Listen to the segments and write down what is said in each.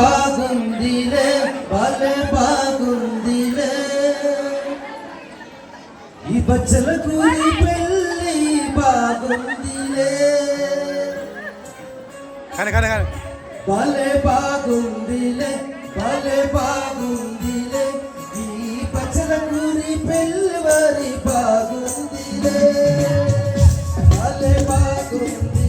బాగుందిలే భలే బాగుందిలే. ఈ బచ్చల కూలి పెళ్ళి బాగుందిలే. కానీ కానీ కానీ. భలే బాగుందిలే భలే బాగుందిలే. ఈ బచ్చల కూలి పెళ్ళి వారి బాగుందిలే. భలే బాగుంది.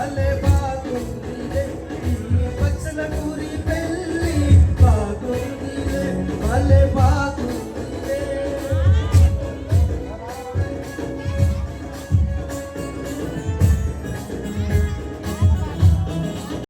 Alle